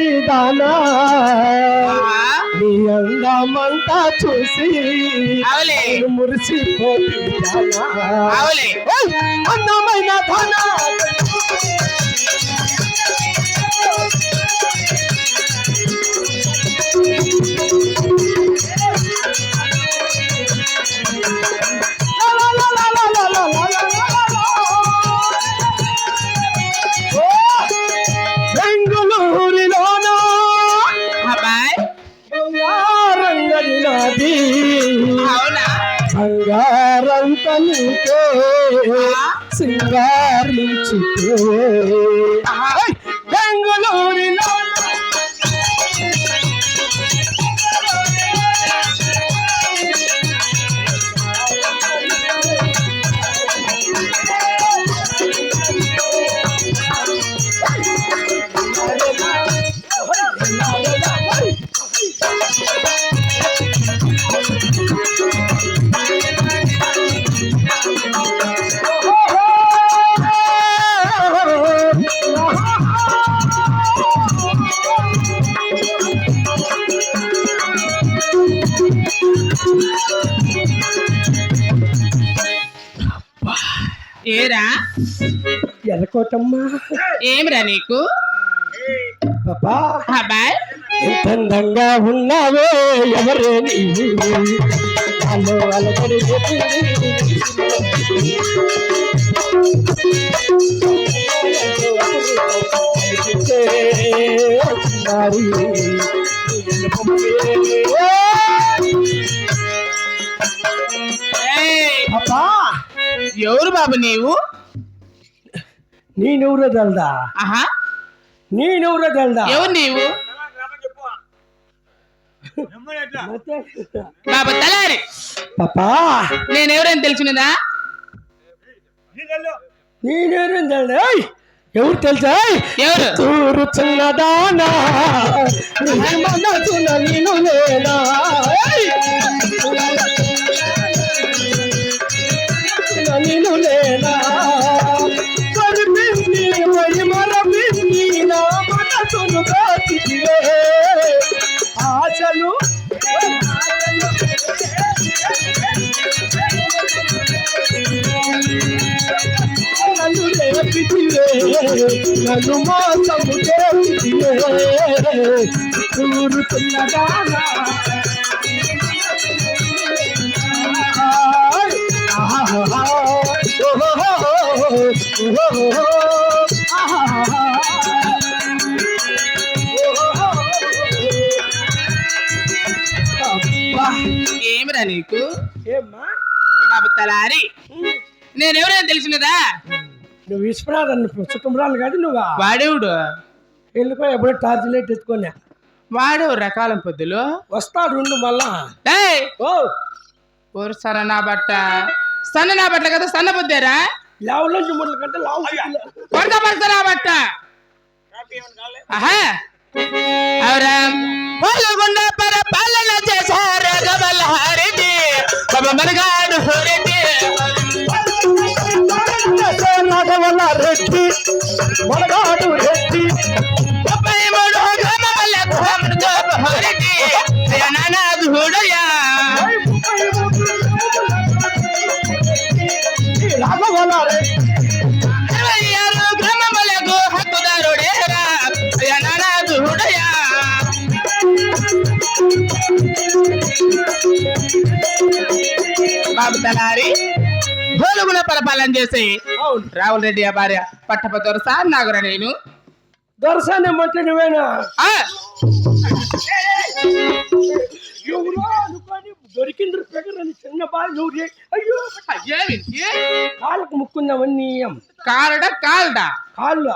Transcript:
చేతి దానా నీ అందమంతా చూసి మురిసిపోతుంది అందమైన ధనా? సింగారించుకో ఆహా. బెంగుళూరులో ఏరా? ఎర్రకోటమ్మా ఏమిరా నీకు? ఎంత అందంగా ఉన్నావే ఎవరే నీవు? ఎవరు బాబు నీవు? నేనెవరో తెల్దా? ఆహా. నేనెవరో తెల్దా? ఎవరు నీవు? బాబు తలారి. పాపా. నేనెవరైనా తెలిసినదా? నేనెవరో తెల్దా! ఎవరు తెలుసా! ఎవరు? తూరు చిన్నదానా. నీ మనసున నేను లేనా మనసును కాచివే ఆశలు నన్ను రేపితివే నన్ను మోసము చేసివే కూరుతున్నదానా ఏమిరా నీకు? బాబు తలారి నేనెవరైనా తెలిసినదా? నువ్వు విశ్వనాథన్ చుట్టంరాలు కాదు నువ్వు? వాడేవుడు? వెళ్ళిపో ఎప్పుడో టార్చ్ లైట్ ఎత్తుకోనా వాడు రకాలం పొద్దులు. వస్తాడు ఉండు మళ్ళా. ఓరు సన్న నా బట్ట. సన్న నా బట్ట కదా సన్న పొద్దారా లావులో చుమ్మట్ల కంటే లావు కొడత పడత నా బట్ట. ఆహా అవరా పాల్గొండ పర పాలన చేశారు గబల్ హరిది బాబ మనగాడు హరిది రాఘవల్ల రెడ్డి మనగాడు రెడ్డి ముప్పై మూడు గ్రామాల కుమారుడు హరిది నానాదు హుడయా రాఘవల్ల రెడ్డి తలారి భోలుగుల పరిపాలన చేసి. రావుల రెడ్డి భార్య పట్టప దొరస నాగురా నేను. దొరసాన్ని బట్టి నువ్వేనా? ఎవరో అనుకోని చిన్న బాల్ నువ్వు అయ్యో! ఏమి కాళ్ళకు ముక్కుందామని కాలడ కాలడా? కాళ్ళ.